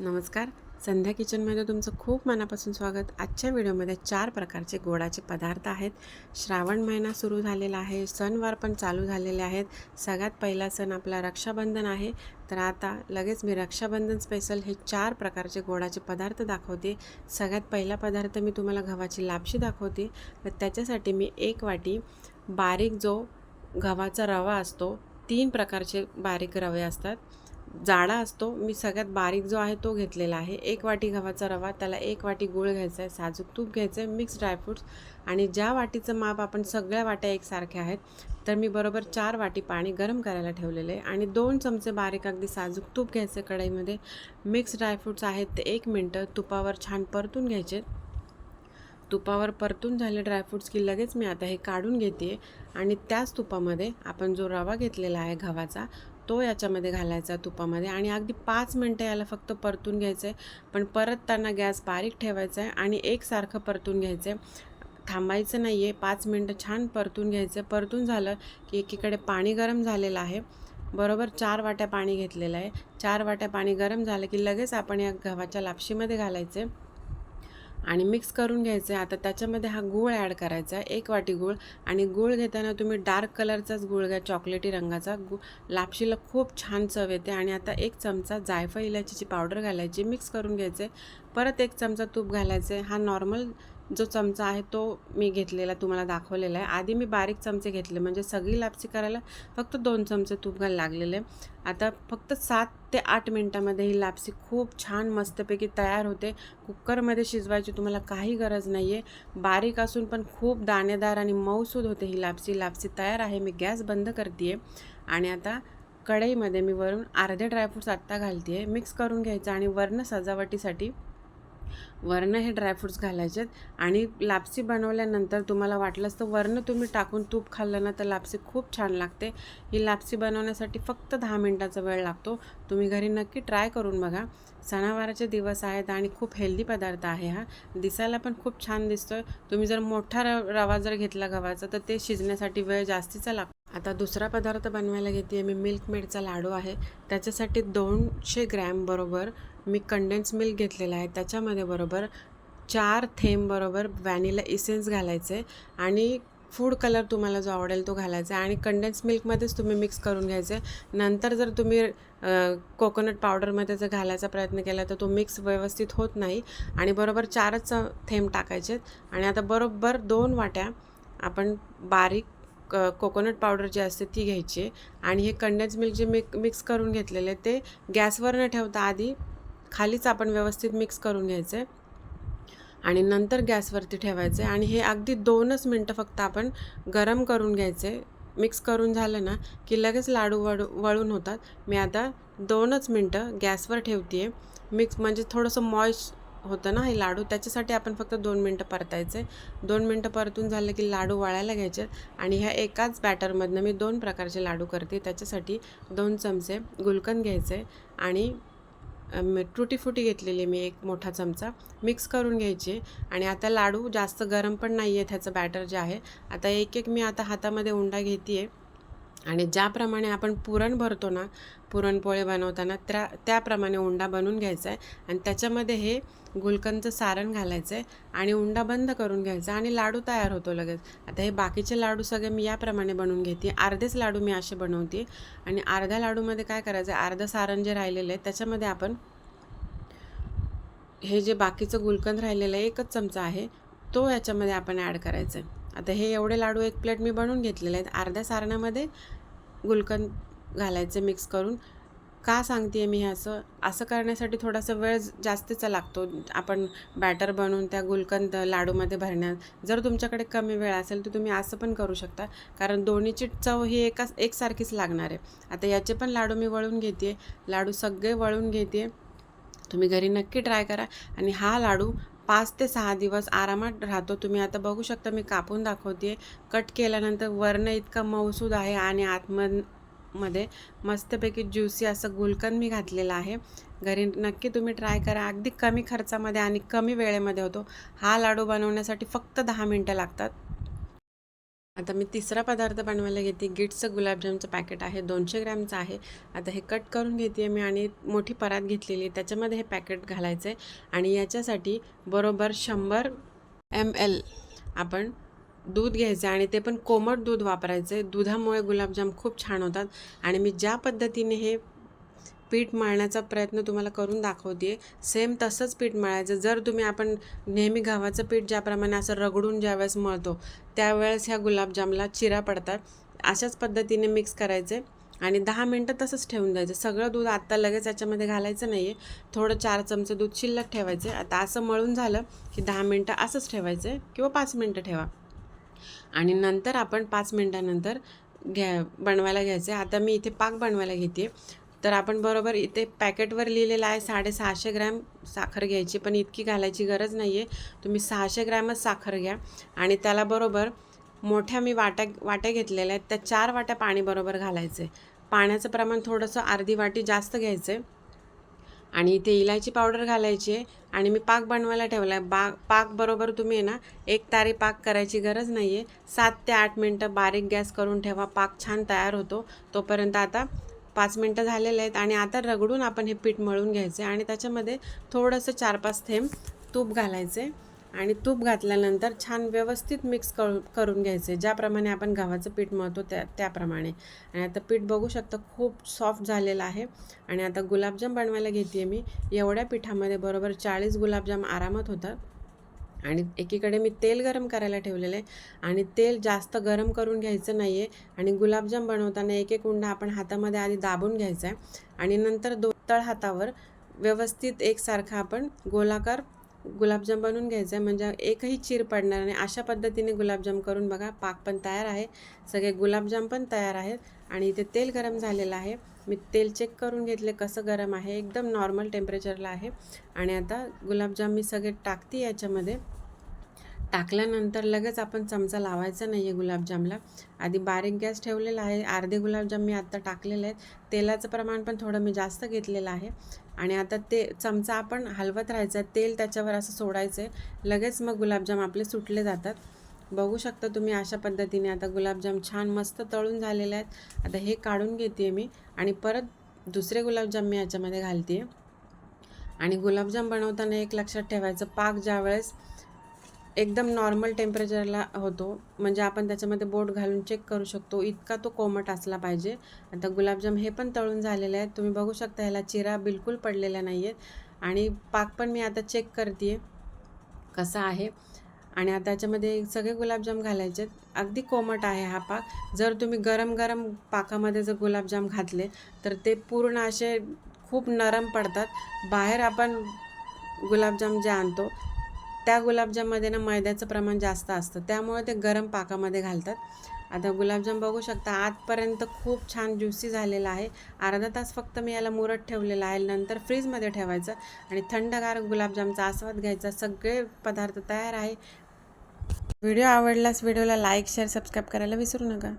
नमस्कार. संध्या किचनमध्ये तुमचं खूप मनापासून स्वागत. आजच्या व्हिडिओमध्ये चार प्रकारचे गोडाचे पदार्थ आहेत. श्रावण महिना सुरू झालेला आहे सणवार पण चालू झालेले आहेत. सगळ्यात पहिला सण आपला रक्षाबंधन आहे. तर आता लगेच मी रक्षाबंधन स्पेशल हे चार प्रकारचे गोडाचे पदार्थ दाखवते. सगळ्यात पहिला पदार्थ मी तुम्हाला गव्हाची लापशी दाखवते. तर त्याच्यासाठी मी एक वाटी बारीक जो गव्हाचा रवा असतो तीन प्रकारचे बारीक रवे असतात. जाडा असतो. मी सगळ्यात बारीक जो आहे तो घेतलेला आहे. एक वाटी गव्हाचा रवा त्याला एक वाटी गूळ घ्यायचा आहे साजूक तूप घ्यायचं आहे मिक्स ड्रायफ्रूट्स आणि ज्या वाटीचं माप आपण सगळ्या वाट्या एकसारख्या आहेत तर मी बरोबर चार वाटी पाणी गरम करायला ठेवलेले आहे. आणि दोन चमचे बारीक अगदी साजूक तूप घ्यायचं कढईमध्ये. मिक्स ड्रायफ्रूट्स आहेत ते एक मिनटं. तुपावर छान परतून घ्यायचे. तुपावर परतून झाले ड्रायफ्रूट्स की लगेच मी आता हे काढून घेते आणि त्याच तुपामध्ये आपण जो रवा घेतलेला आहे गव्हाचा तो याच्यामध्ये घालायचा तुपामध्ये आणि अगदी पाच मिनटं याला फक्त परतून घ्यायचं आहे पण परतताना गॅस बारीक ठेवायचा आहे आणि एकसारखं परतून घ्यायचं आहे थांबायचं नाही आहे पाच मिनटं छान परतून घ्यायचं परतून झालं की एकीकडे पाणी गरम झालेलं आहे. बरोबर चार वाट्या पाणी घेतलेलं आहे. चार वाट्या पाणी गरम झालं की लगेच आपण या गव्हाच्या लापशीमध्ये घालायचे आणि मिक्स करून घ्यायचं आहे आता त्याच्यामध्ये हा गूळ ॲड करायचा आहे. एक वाटी गूळ. आणि गूळ घेताना तुम्ही डार्क कलरचाच गूळ घ्या. चॉकलेटी रंगाचा गु लापशीला खूप छान चव येते. आणि आता एक चमचा जायफळ इलायचीची पावडर घालायची. मिक्स करून घ्यायचे परत एक चमचा तूप घालायचं आहे हा नॉर्मल जो चमचा आहे तो मी घेतलेला तुम्हाला दाखवलेला आहे. आधी मी बारीक चमचे घेतले म्हणजे सगळी लापसी करायला फक्त दोन चमचे तूप घाल लागलेले. आता फक्त सात ते आठ मिनटामध्ये ही लापसी खूप छान मस्तपैकी तयार होते. कुकरमध्ये शिजवायची तुम्हाला काही गरज नाही आहे बारीक असून पण खूप दाणेदार आणि मऊसूद होते ही लापसी. लापसी तयार आहे मी गॅस बंद करते आणि आता कढईमध्ये मी वरून अर्धे ड्रायफ्रूट्स आत्ता घालते आहे मिक्स करून घ्यायचं आणि वर्ण सजावटीसाठी वरनं हे ड्रायफ्रूट्स घालायचे आणि लापसी बनवल्यानंतर तुम्हाला वाटलंच तर वरनं तुम्ही टाकून तूप खाल्लं ना तर लापसी खूप छान लागते. ही लापसी बनवण्यासाठी फक्त दहा मिनटाचा वेळ लागतो. तुम्ही घरी नक्की ट्राय करून बघा. सणावाराचे दिवस आहेत आणि खूप हेल्दी पदार्थ आहे हा. दिसायला पण खूप छान दिसतो आहे तुम्ही जर मोठा र रवा जर घेतला गव्हाचा तर ते शिजण्यासाठी वेळ जास्तीचा लागतो आता दुसरा पदार्थ बनवायला घेते आहे मी मिल्क मेडचा लाडू आहे. त्याच्यासाठी दोनशे ग्रॅम बरोबर मी कंडेन्स मिल्क घेतलेला आहे. त्याच्यामध्ये बरोबर चार थेंब बरोबर व्हॅनिला इसेन्स घालायचे आणि फूड कलर तुम्हाला जो आवडेल तो घालायचा आहे. आणि कंडेन्स मिल्कमध्येच तुम्ही मिक्स करून घ्यायचे. नंतर जर तुम्ही कोकोनट पावडरमध्ये जर घालायचा प्रयत्न केला तर तो मिक्स व्यवस्थित होत नाही. आणि बरोबर चारच थेंब टाकायचे आणि आता बरोबर दोन वाट्या आपण बारीक क कोकोनट पावडर जी असते ती घ्यायची आणि हे कंडेन्स मिल्क जे मिक मिक्स करून घेतलेले ते गॅसवर न ठेवता आधी खालीच आपण व्यवस्थित मिक्स करून घ्यायचं. आहे आणि नंतर गॅसवरती ठेवायचं आणि हे अगदी दोनच मिनटं फक्त आपण गरम करून घ्यायचे. मिक्स करून झालं ना की लगेच लाडू वळू वळून होतात. मी आता दोनच मिनटं गॅसवर ठेवते आहे मिक्स म्हणजे थोडंसं मॉइश होतं ना हे लाडू त्याच्यासाठी आपण फक्त दोन मिनटं परतायचे. दोन मिनटं परतून झालं की लाडू वळायला घ्यायचे आणि ह्या एकाच बॅटरमधनं मी दोन प्रकारचे लाडू करते. त्याच्यासाठी दोन चमचे गुलकंद घ्यायचे आणि टुटीफुटी घेतलेली मी एक मोठा चमचा. मिक्स करून घ्यायची. आणि आता लाडू जास्त गरम पण नाही आहे त्याचं बॅटर जे आहे. आता एक एक मी आता हातामध्ये उंडा घेते आहे आणि ज्याप्रमाणे आपण पुरण भरतो ना पुरणपोळे बनवताना त्या त्याप्रमाणे उंडा बनवून घ्यायचा आहे आणि त्याच्यामध्ये हे गुलकंदचं सारण घालायचं आहे आणि उंडा बंद करून घ्यायचा आणि लाडू तयार होतो लगेच. आता हे बाकीचे लाडू सगळे मी याप्रमाणे बनवून घेते. अर्धेच लाडू मी असे बनवते आणि अर्ध्या लाडूमध्ये काय करायचं आहे अर्धं सारण जे राहिलेलं आहे त्याच्यामध्ये आपण हे जे बाकीचं गुलकंद राहिलेलं आहे एकच चमचा आहे तो याच्यामध्ये आपण ॲड करायचं आहे. आता हे एवढे लाडू एक प्लेट मी बनवून घेतलेले आहेत. अर्ध्या सारणामध्ये गुलकंद घालायचं मिक्स करून. का सांगते आहे मी हे असं? असं करण्यासाठी थोडासा वेळ जास्तीचा लागतो. आपण बॅटर बनवून त्या गुलकंद लाडूमध्ये भरण्यात. जर तुमच्याकडे कमी वेळ असेल तर तुम्ही असं पण करू शकता. कारण दोन्हीची चव ही एकाच एकसारखीच लागणार आहे. आता याचे पण लाडू मी वळून घेते लाडू सगळे वळून घेते तुम्ही घरी नक्की ट्राय करा. आणि हा लाडू पाच ते सहा दिवस आरामात राहतो. तुम्ही आता बघू शकता मी कापून दाखवते कट केल्यानंतर वर्ण इतका मऊसूद आहे आणि आतमधमध्ये मस्तपैकी ज्युसी असं गुलकंद मी घातलेलं आहे. घरी नक्की तुम्ही ट्राय करा. अगदी कमी खर्चामध्ये आणि कमी वेळेमध्ये होतो. हा लाडू बनवण्यासाठी फक्त दहा मिनटं लागतात. आता मी तिसरा पदार्थ बनवायला घेते. गिट्सचं गुलाबजामचं पॅकेट आहे. दोनशे ग्रॅमचं आहे. आता हे कट करून घेते मी आणि मोठी परात घेतलेली आहे. त्याच्यामध्ये हे पॅकेट घालायचं आहे आणि याच्यासाठी बरोबर शंभर एम एल आपण दूध घ्यायचं आणि ते पण कोमट दूध वापरायचं आहे दुधामुळे गुलाबजाम खूप छान होतात. आणि मी ज्या पद्धतीने हे पीठ मळण्याचा प्रयत्न तुम्हाला करून दाखवते सेम तसंच पीठ मळायचं. जर तुम्ही आपण नेहमी गव्हाचं पीठ ज्याप्रमाणे असं रगडून ज्यावेळेस मळतो त्यावेळेस ह्या गुलाबजामला चिरा पडतात. अशाच पद्धतीने मिक्स करायचे आणि दहा मिनटं तसंच ठेवून द्यायचं. सगळं दूध आत्ता लगेच याच्यामध्ये घालायचं नाही आहे थोडं चार चमचे दूध शिल्लक ठेवायचे. आता असं मळून झालं की दहा मिनटं असंच ठेवायचं किंवा पाच मिनटं ठेवा. आणि नंतर आपण पाच मिनटानंतर घ्या बनवायला घ्यायचं. आहे आता मी इथे पाक बनवायला घेते तर आपण बरोबर इथे पॅकेटवर लिहिलेलं आहे साडेसहाशे ग्रॅम साखर घ्यायची पण इतकी घालायची गरज नाही आहे तुम्ही सहाशे ग्रॅमच साखर घ्या. आणि त्याला बरोबर मोठ्या मी वाट्या वाट्या घेतलेल्या आहेत. त्या चार वाट्या पाणी बरोबर घालायचे पाण्याचं प्रमाण थोडंसं अर्धी वाटी जास्त घ्यायचं आहे आणि इथे इलायची पावडर घालायची आहे. आणि मी पाक बनवायला ठेवला आहे बा पाक बरोबर तुम्ही आहे ना एक तारी पाक करायची गरज नाही आहे सात ते आठ मिनटं बारीक गॅस करून ठेवा. पाक छान तयार होतो. तोपर्यंत आता पाच मिनटं झालेले आहेत आणि आता रगडून आपण हे पीठ मळून घ्यायचे आणि त्याच्यामध्ये थोडंसं चार पाच थेंब तूप घालायचे आणि तूप घातल्यानंतर छान व्यवस्थित मिक्स करू करून घ्यायचे. ज्याप्रमाणे आपण गव्हाचं पीठ मळतो त्या त्याप्रमाणे. आणि आता पीठ बघू शकता खूप सॉफ्ट झालेलं आहे. आणि आता गुलाबजाम बनवायला घेते मी. एवढ्या पिठामध्ये बरोबर चाळीस गुलाबजाम आरामात होतात. आणि एकीकडे मी तेल गरम करायला ठेवलेलं आहे आणि तेल जास्त गरम करून घ्यायचं नाही आहे. आणि गुलाबजाम बनवताना एक एक उंडा आपण हातामध्ये आधी दाबून घ्यायचा आहे. आणि नंतर दो तळ हातावर व्यवस्थित एकसारखा आपण गोलाकार गुलाबजाम बनवून घ्यायचा आहे. म्हणजे एकही चीर पडणार नाही. अशा पद्धतीने गुलाबजाम करून बघा पाक पण तयार आहे. सगळे गुलाबजाम पण तयार आहेत आणि इथे तेल गरम झालेलं आहे. मी तेल चेक करून घेतले कसं गरम आहे. एकदम नॉर्मल टेम्परेचरला आहे. आणि आता गुलाबजाम मी सगळे टाकते याच्यामध्ये. टाकल्यानंतर लगेच आपण चमचा लावायचा नाही आहे गुलाबजामला. आधी बारीक गॅस ठेवलेला आहे. अर्धे गुलाबजाम मी आत्ता टाकलेले आहेत. तेलाचं प्रमाण पण थोडं मी जास्त घेतलेलं आहे. आणि आता ते चमचा आपण हलवत राहायचा. तेल त्याच्यावर असं सोडायचं आहे लगेच मग गुलाबजाम आपले सुटले जातात. बघू शकता तुम्ही अशा पद्धतीने आता गुलाबजाम छान मस्त तळून झालेले आहेत. आता हे काढून घेते मी आणि परत दुसरे गुलाबजाम मी याच्यामध्ये घालते आणि गुलाबजाम बनवताना एक लक्षात ठेवायचं पाक ज्यावेळेस एकदम नॉर्मल टेम्परेचरला होतो म्हणजे आपण त्याच्यामध्ये बोट घालून चेक करू शकतो इतका तो कोमट असला पाहिजे. आता गुलाबजाम हे पण तळून झालेले आहेत. तुम्ही बघू शकता ह्याला चिरा बिलकुल पडलेल्या नाही आहेत आणि पाक पण मी आता चेक करते कसा आहे? आणि आता त्याच्यामध्ये सगळे गुलाबजाम घालायचे. अगदी कोमट आहे हा पाक. जर तुम्ही गरम गरम पाकामध्ये जर गुलाबजाम घातले तर ते पूर्ण असे खूप नरम पडतात. बाहेर आपण गुलाबजाम जे आणतो त्या गुलाबजाममध्ये ना मैद्याचं प्रमाण जास्त असतं. त्यामुळे ते गरम पाकामध्ये घालतात. आता गुलाबजाम बघू शकता आतपर्यंत खूप छान ज्युसी झालेला आहे. अर्धा तास फक्त मी याला मुरत ठेवलेला आहे. नंतर फ्रीजमध्ये ठेवायचं आणि थंडगार गुलाबजामचा आस्वाद घ्यायचा. सगळे पदार्थ तयार आहे. व्हिडिओ आवडल्यास व्हिडिओला लाईक शेअर सबस्क्राईब करायला विसरू नका.